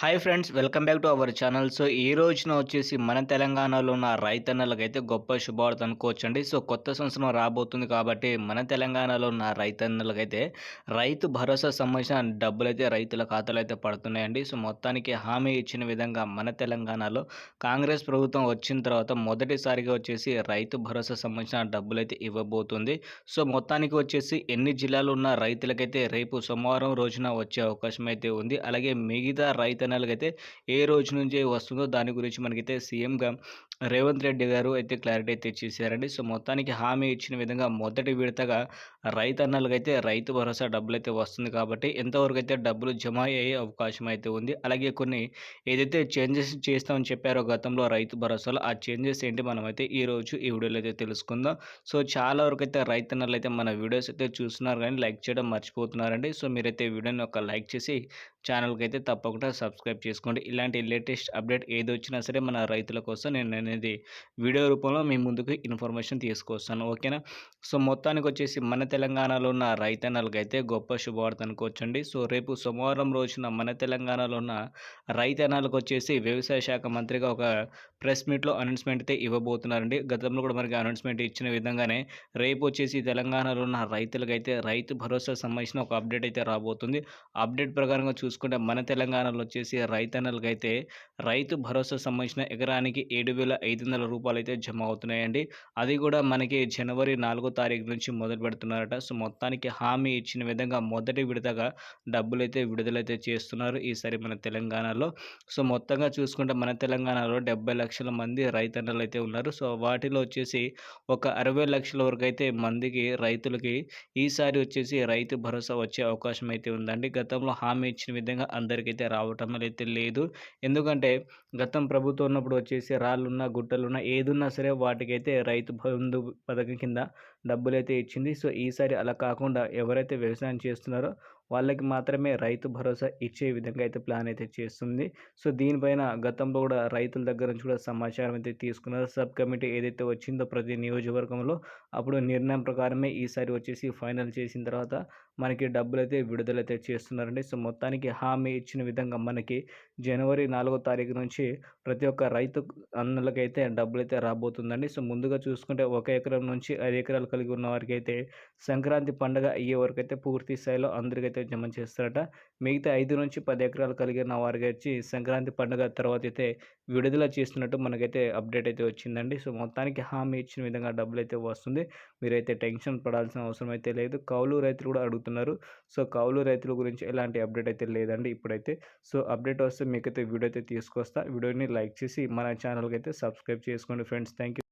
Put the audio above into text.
Hi friends welcome back to our channel. So ఈ రోజున వచ్చేసి మన తెలంగాణలో ఉన్న రైతన్నలకైతే గొప్ప శుభవార్త అనుకోవచ్చండి సో కొత్త సంవత్సరం రాబోతుంది కాబట్టి మన తెలంగాణలో ఉన్న రైతన్నలకైతే రైతు భరోసా సంబంధించిన డబ్బులైతే రైతుల ఖాతాలో అయితే పడుతున్నాయండి. సో మొత్తానికి హామీ ఇచ్చిన విధంగా మన తెలంగాణలో కాంగ్రెస్ ప్రభుత్వం వచ్చిన తర్వాత మొదటిసారిగా వచ్చేసి రైతు భరోసా సంబంధించిన డబ్బులైతే ఇవ్వబోతుంది. సో మొత్తానికి వచ్చేసి ఎన్ని జిల్లాలు ఉన్న రైతులకైతే రేపు సోమవారం రోజున వచ్చే అవకాశం అయితే ఉంది. అలాగే మిగతా ఛానల్కి అయితే ఏ రోజు నుంచి వస్తుందో దాని గురించి మనకైతే సీఎంగా రేవంత్ రెడ్డి గారు అయితే క్లారిటీ అయితే ఇచ్చేసారండి. సో మొత్తానికి హామీ ఇచ్చిన విధంగా మొదటి విడతగా రైతన్నలకైతే రైతు భరోసా డబ్బులు అయితే వస్తుంది కాబట్టి ఎంతవరకు అయితే డబ్బులు జమ అయ్యే అవకాశం అయితే ఉంది. అలాగే కొన్ని ఏదైతే చేంజెస్ చేస్తామని చెప్పారో గతంలో రైతు భరోసాలో ఆ చేంజెస్ ఏంటి మనమైతే ఈరోజు ఈ వీడియోలో అయితే తెలుసుకుందాం. సో చాలా వరకు అయితే రైతన్నలు అయితే మన వీడియోస్ అయితే చూస్తున్నారు కానీ లైక్ చేయడం మర్చిపోతున్నారండి. సో మీరైతే వీడియోని ఒక లైక్ చేసి ఛానల్కి అయితే తప్పకుండా సబ్స్క్రైబ్ చేసుకోండి. ఇలాంటి లేటెస్ట్ అప్డేట్ ఏది వచ్చినా సరే మన రైతుల కోసం నేను అనేది వీడియో రూపంలో మీ ముందుకు ఇన్ఫర్మేషన్ తీసుకొస్తాను. ఓకేనా సో మొత్తానికి వచ్చేసి మన తెలంగాణలో ఉన్న రైతన్నలకైతే గొప్ప శుభవార్త అనుకోవచ్చండి. సో రేపు సోమవారం రోజున మన తెలంగాణలో ఉన్న రైతన్నలకు వచ్చేసి వ్యవసాయ శాఖ మంత్రిగా ఒక ప్రెస్ మీట్లో అనౌన్స్మెంట్ అయితే ఇవ్వబోతున్నారండి. గతంలో కూడా మనకి అనౌన్స్మెంట్ ఇచ్చిన విధంగానే రేపు వచ్చేసి తెలంగాణలో ఉన్న రైతులకైతే రైతు భరోసా సంబంధించిన ఒక అప్డేట్ అయితే రాబోతుంది. అప్డేట్ ప్రకారంగా చూసుకుంటే మన తెలంగాణలో వచ్చేసి రైతన్నలకైతే రైతు భరోసా సంబంధించిన ఎకరానికి ఏడు వేల ఐదు వందల రూపాయలు అయితే జమ అవుతున్నాయండి. అది కూడా మనకి జనవరి నాలుగో తారీఖు నుంచి మొదలు పెడుతున్నారట. సో మొత్తానికి హామీ ఇచ్చిన విధంగా మొదటి విడతగా డబ్బులు అయితే విడుదలైతే చేస్తున్నారు ఈసారి మన తెలంగాణలో. సో మొత్తంగా చూసుకుంటే మన తెలంగాణలో డెబ్బై లక్షల మంది రైతన్నలు అయితే ఉన్నారు. సో వాటిలో వచ్చేసి ఒక అరవై లక్షల వరకు అయితే మందికి రైతులకి ఈసారి వచ్చేసి రైతు భరోసా వచ్చే అవకాశం అయితే ఉందండి. గతంలో హామీ ఇచ్చిన విధంగా అందరికైతే రావటం అయితే లేదు. ఎందుకంటే గతం ప్రభుత్వం ఉన్నప్పుడు వచ్చేసి రాళ్ళున్నా గుట్టలున్నా ఏదున్నా సరే వాటికైతే రైతు బంధు పథకం కింద డబ్బులైతే ఇచ్చింది. సో ఈసారి అలా కాకుండా ఎవరైతే వ్యవసాయం చేస్తున్నారో వాళ్ళకి మాత్రమే రైతు భరోసా ఇచ్చే విధంగా అయితే ప్లాన్ అయితే చేస్తుంది. సో దీనిపైన గతంలో కూడా రైతుల దగ్గర నుంచి కూడా సమాచారం అయితే తీసుకున్నారు. సబ్ కమిటీ ఏదైతే వచ్చిందో ప్రతి నియోజకవర్గంలో అప్పుడు నిర్ణయం ప్రకారమే ఈసారి వచ్చేసి ఫైనల్ చేసిన తర్వాత మనకి డబ్బులు అయితే విడుదలైతే చేస్తున్నారండి. సో మొత్తానికి హామీ ఇచ్చిన విధంగా మనకి జనవరి నాలుగో తారీఖు నుంచి ప్రతి ఒక్క రైతు అన్నలకైతే డబ్బులు అయితే రాబోతుందండి. సో ముందుగా చూసుకుంటే ఒక ఎకరం నుంచి ఐదు ఎకరాలు కలిగి ఉన్న వారికి అయితే సంక్రాంతి పండుగ అయ్యే వరకు అయితే పూర్తి స్థాయిలో అందరికైతే జమ చేస్తారట. మిగతా ఐదు నుంచి పది ఎకరాలు కలిగిన వారికి వచ్చి సంక్రాంతి పండుగ తర్వాత అయితే విడుదల చేస్తున్నట్టు మనకైతే అప్డేట్ అయితే వచ్చిందండి. సో మొత్తానికి హామీ ఇచ్చిన విధంగా డబ్బులు అయితే వస్తుంది. మీరైతే టెన్షన్ పడాల్సిన అవసరం అయితే లేదు. కౌలు రైతులు కూడా అడుగుతున్నారు. సో కౌలు రైతుల గురించి ఎలాంటి అప్డేట్ అయితే లేదండి ఇప్పుడైతే. సో అప్డేట్ వస్తే మీకైతే వీడియో అయితే తీసుకొస్తా. వీడియోని లైక్ చేసి మన ఛానల్కి అయితే సబ్స్క్రైబ్ చేసుకోండి ఫ్రెండ్స్. థ్యాంక్